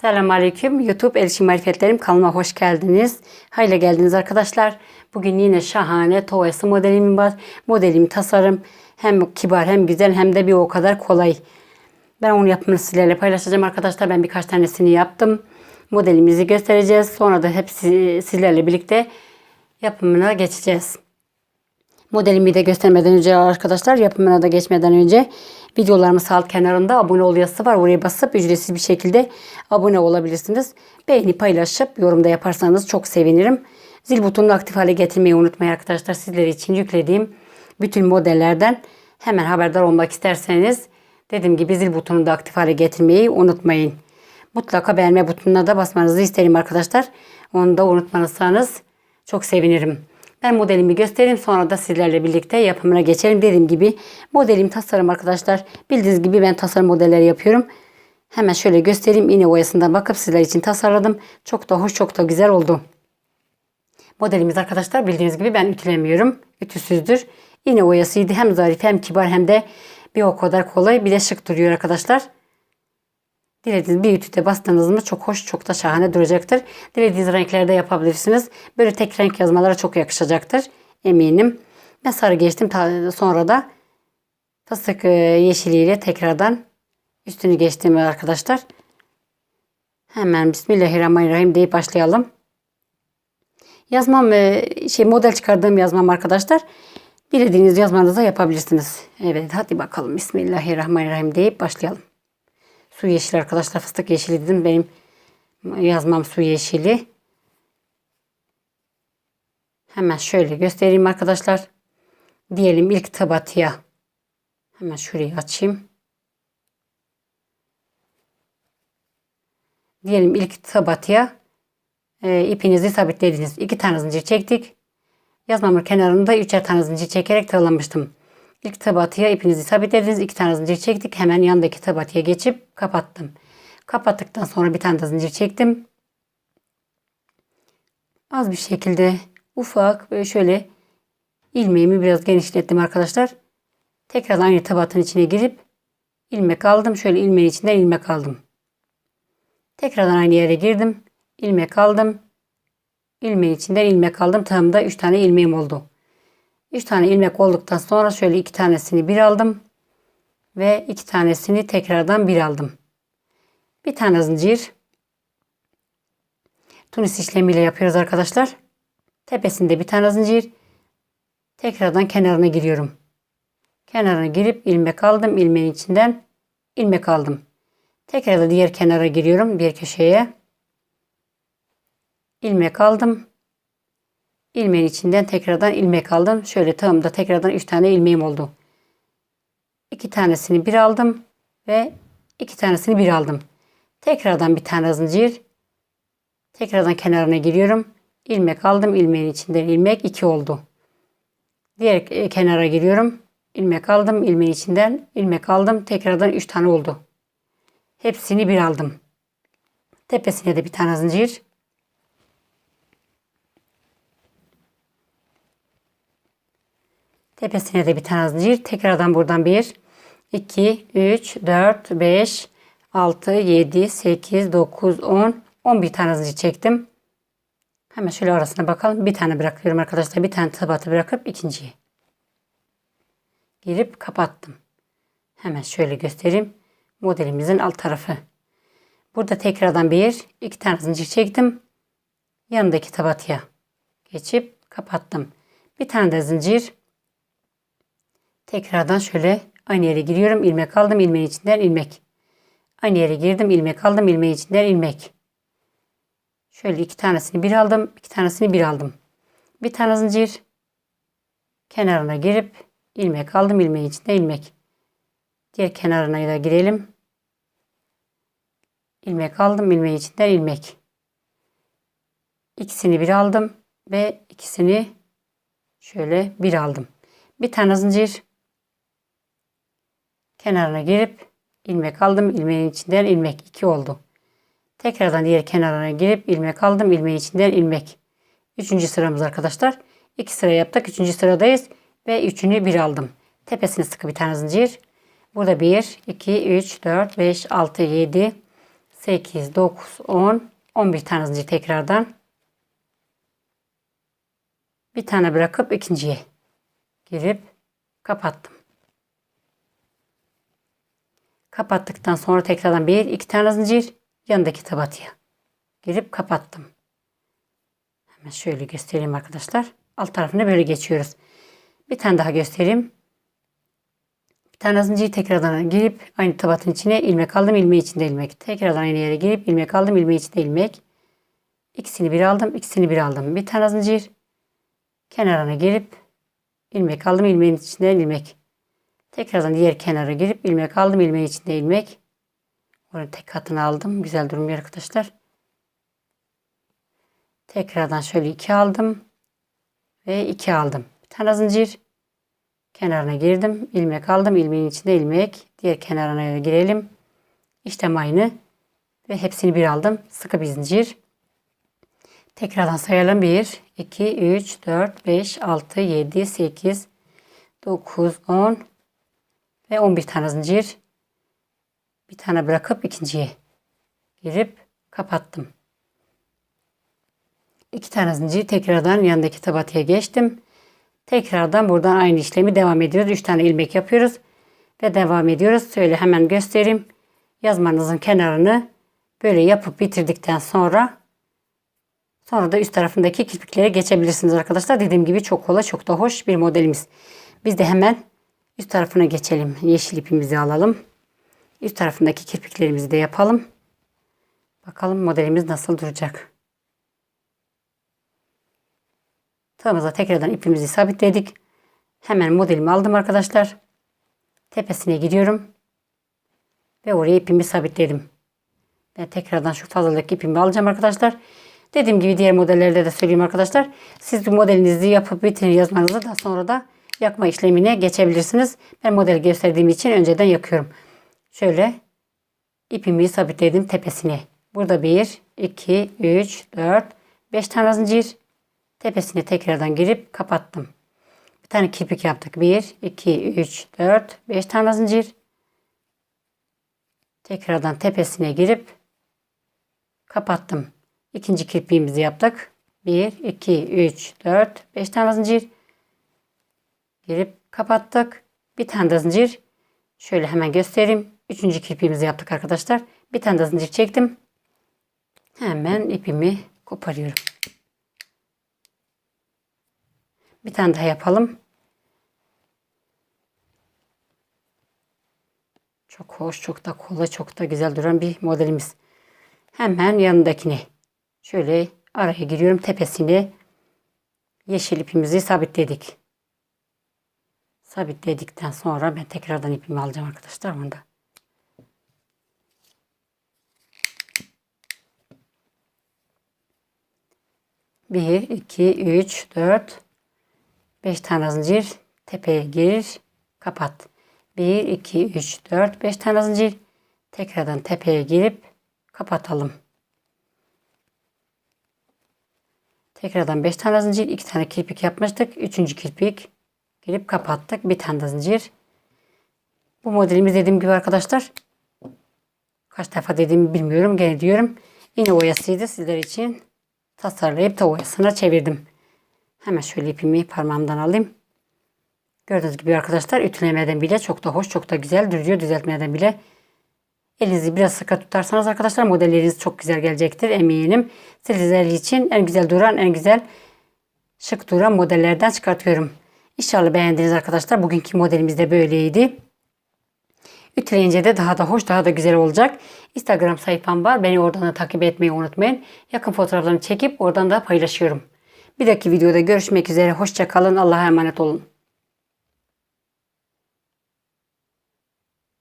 Selamünaleyküm. YouTube Elçin Marifetlerim kanalıma hoş geldiniz. Hayırlı geldiniz arkadaşlar. Bugün yine şahane tovası modelim var. Modelim tasarım hem kibar hem güzel hem de bir o kadar kolay. Ben onu yapımını sizlerle paylaşacağım arkadaşlar. Ben birkaç tanesini yaptım. Modelimizi göstereceğiz. Sonra da hepsi sizlerle birlikte yapımına geçeceğiz. Modelimi de göstermeden önce arkadaşlar yapımına da geçmeden önce videolarımız alt kenarında abone ol yazısı var. Oraya basıp ücretsiz bir şekilde abone olabilirsiniz. Beğeni paylaşıp yorumda yaparsanız çok sevinirim. Zil butonunu aktif hale getirmeyi unutmayın arkadaşlar. Sizler için yüklediğim bütün modellerden hemen haberdar olmak isterseniz dediğim gibi zil butonunu da aktif hale getirmeyi unutmayın. Mutlaka beğenme butonuna da basmanızı isterim arkadaşlar. Onu da unutmazsanız çok sevinirim. Ben modelimi göstereyim sonra da sizlerle birlikte yapımına geçelim. Dediğim gibi modelim tasarım arkadaşlar. Bildiğiniz gibi ben tasarım modelleri yapıyorum. Hemen şöyle göstereyim. İğne oyasından bakıp sizler için tasarladım. Çok da hoş çok da güzel oldu. Modelimiz arkadaşlar bildiğiniz gibi ben ütülemiyorum. Ütüsüzdür. İğne oyasıydı. Hem zarif hem kibar hem de bir o kadar kolay bir de şık duruyor arkadaşlar. Dilediğiniz bir ütüde bastığınız mı çok hoş çok da şahane duracaktır. Dilediğiniz renklerde yapabilirsiniz. Böyle tek renk yazmalara çok yakışacaktır. Eminim. Ben sarı geçtim. Sonra da fıstık e, yeşiliyle tekrardan üstünü geçtim arkadaşlar. Hemen Bismillahirrahmanirrahim deyip başlayalım. Yazmam e, şey model çıkardığım yazmam arkadaşlar. Dilediğiniz yazmanızda yapabilirsiniz. Evet hadi bakalım Bismillahirrahmanirrahim deyip başlayalım. Su yeşili arkadaşlar fıstık yeşili dedim. Benim yazmam su yeşili. Hemen şöyle göstereyim arkadaşlar. Diyelim ilk tabatıya. Hemen şurayı açayım. Diyelim ilk tabatıya e, ipinizi sabitlediniz. İki tane zincir çektik. Yazmamın kenarında üçer tane zincir çekerek tığlamıştım. İlk tabatıya ipinizi sabitlediniz. iki tane zincir çektik. Hemen yandaki tabatıya geçip kapattım. Kapattıktan sonra bir tane zincir çektim. Az bir şekilde ufak böyle şöyle ilmeğimi biraz genişlettim arkadaşlar. Tekrar aynı tabatın içine girip ilmek aldım. Şöyle ilmeğin içinden ilmek aldım. Tekrardan aynı yere girdim. ilmek aldım. İlmeğin içinden ilmek aldım. Tığımda 3 tane ilmeğim oldu. 3 tane ilmek olduktan sonra şöyle iki tanesini bir aldım. Ve iki tanesini tekrardan bir aldım. Bir tane zincir. Tunis işlemiyle yapıyoruz arkadaşlar. Tepesinde bir tane zincir. Tekrardan kenarına giriyorum. Kenarına girip ilmek aldım. ilmeğin içinden ilmek aldım. Tekrar da diğer kenara giriyorum. Bir köşeye. ilmek aldım. İlmeğin içinden tekrardan ilmek aldım. Şöyle tığımda tekrardan 3 tane ilmeğim oldu. 2 tanesini bir aldım ve 2 tanesini bir aldım. Tekrardan bir tane zincir. Tekrardan kenarına giriyorum. İlmek aldım. ilmeğin içinden ilmek 2 oldu. Diğer e, kenara giriyorum. İlmek aldım. ilmeğin içinden ilmek aldım. Tekrardan 3 tane oldu. Hepsini bir aldım. Tepesine de bir tane zincir. Tepesine de bir tane zincir. Tekrardan buradan 1, 2, 3, 4, 5, 6, 7, 8, 9, 10, 11 tane zincir çektim. Hemen şöyle arasına bakalım. Bir tane bırakıyorum arkadaşlar. Bir tane tabatı bırakıp ikinciyi. Girip kapattım. Hemen şöyle göstereyim. Modelimizin alt tarafı. Burada tekrardan bir, iki tane zincir çektim. Yanındaki tabatıya geçip kapattım. Bir tane de zincir. Tekrardan şöyle aynı yere giriyorum. ilmek aldım. ilmeğin içinden ilmek. Aynı yere girdim. ilmek aldım. ilmeğin içinden ilmek. Şöyle iki tanesini bir aldım. iki tanesini bir aldım. Bir tane zincir. Kenarına girip ilmek aldım. ilmeğin içinden ilmek. Diğer kenarına da girelim. ilmek aldım. ilmeğin içinden ilmek. İkisini bir aldım ve ikisini şöyle bir aldım. Bir tane zincir kenarına girip ilmek aldım. ilmeğin içinden ilmek 2 oldu. Tekrardan diğer kenarına girip ilmek aldım. ilmeğin içinden ilmek. Üçüncü sıramız arkadaşlar. 2 sıra yaptık. Üçüncü sıradayız. Ve üçünü bir aldım. Tepesine sıkı bir tane zincir. Burada 1, 2, 3, 4, 5, 6, 7, 8, 9, 10, 11 tane zincir tekrardan. Bir tane bırakıp ikinciye girip kapattım. Kapattıktan sonra tekrardan bir, iki tane zincir yanındaki tabatıya girip kapattım. Hemen şöyle göstereyim arkadaşlar. Alt tarafına böyle geçiyoruz. Bir tane daha göstereyim. Bir tane zincir tekrardan girip aynı tabatın içine ilmek aldım. ilmeği içinde ilmek. Tekrardan aynı yere girip ilmek aldım. ilmeği içinde ilmek. İkisini bir aldım. ikisini bir aldım. Bir tane zincir kenarına girip ilmek aldım. ilmeğin içinde ilmek. Tekrardan diğer kenara girip ilmek aldım. ilmeğin içinde ilmek. Onu tek katını aldım. Güzel durmuyor arkadaşlar. Tekrardan şöyle iki aldım. Ve iki aldım. Bir tane zincir. Kenarına girdim. ilmek aldım. ilmeğin içinde ilmek. Diğer kenarına girelim. İşlem aynı. Ve hepsini bir aldım. Sıkı bir zincir. Tekrardan sayalım. 1, 2, 3, 4, 5, 6, 7, 8, 9, 10 ve 11 tane zincir. Bir tane bırakıp ikinciye girip kapattım. İki tane zincir tekrardan yanındaki tabatıya geçtim. Tekrardan buradan aynı işlemi devam ediyoruz. Üç tane ilmek yapıyoruz ve devam ediyoruz. Şöyle hemen göstereyim. Yazmanızın kenarını böyle yapıp bitirdikten sonra sonra da üst tarafındaki kirpiklere geçebilirsiniz arkadaşlar. Dediğim gibi çok kolay, çok da hoş bir modelimiz. Biz de hemen üst tarafına geçelim. Yeşil ipimizi alalım. Üst tarafındaki kirpiklerimizi de yapalım. Bakalım modelimiz nasıl duracak. Tığımıza tekrardan ipimizi sabitledik. Hemen modelimi aldım arkadaşlar. Tepesine gidiyorum. Ve oraya ipimi sabitledim. Ben tekrardan şu fazlalık ipimi alacağım arkadaşlar. Dediğim gibi diğer modellerde de söyleyeyim arkadaşlar. Siz bu modelinizi yapıp bitirin yazmanızı da sonra da yakma işlemine geçebilirsiniz. Ben model gösterdiğim için önceden yakıyorum. Şöyle ipimi sabitledim tepesine. Burada 1, 2, 3, 4, 5 tane zincir. Tepesine tekrardan girip kapattım. Bir tane kirpik yaptık. 1, 2, 3, 4, 5 tane zincir. Tekrardan tepesine girip kapattım. İkinci kirpiğimizi yaptık. 1, 2, 3, 4, 5 tane zincir. Girip kapattık. Bir tane de zincir. Şöyle hemen göstereyim. Üçüncü kirpiğimizi yaptık arkadaşlar. Bir tane de zincir çektim. Hemen ipimi koparıyorum. Bir tane daha yapalım. Çok hoş, çok da kolay, çok da güzel duran bir modelimiz. Hemen yanındakini şöyle araya giriyorum tepesine yeşil ipimizi sabitledik. Sabitledikten sonra ben tekrardan ipimi alacağım arkadaşlar bunda. Bir, iki, üç, dört, 5 tane zincir tepeye gir kapat. 1 2 3 4 5 tane zincir tekrardan tepeye girip kapatalım. Tekrardan 5 tane zincir, 2 tane kirpik yapmıştık. 3. kirpik girip kapattık. Bir tane de zincir. Bu modelimiz dediğim gibi arkadaşlar kaç defa dediğimi bilmiyorum. Gene diyorum. Yine oyasıydı sizler için tasarlayıp da oyasına çevirdim. Hemen şöyle ipimi parmağımdan alayım. Gördüğünüz gibi arkadaşlar ütülemeden bile çok da hoş, çok da güzel duruyor. Düzeltmeden bile elinizi biraz sıkı tutarsanız arkadaşlar modelleriniz çok güzel gelecektir eminim. Sizler için en güzel duran, en güzel şık duran modellerden çıkartıyorum. İnşallah beğendiniz arkadaşlar. Bugünkü modelimiz de böyleydi. Ütüleyince de daha da hoş, daha da güzel olacak. Instagram sayfam var. Beni oradan da takip etmeyi unutmayın. Yakın fotoğraflarını çekip oradan da paylaşıyorum. Bir dahaki videoda görüşmek üzere. Hoşçakalın. Allah'a emanet olun.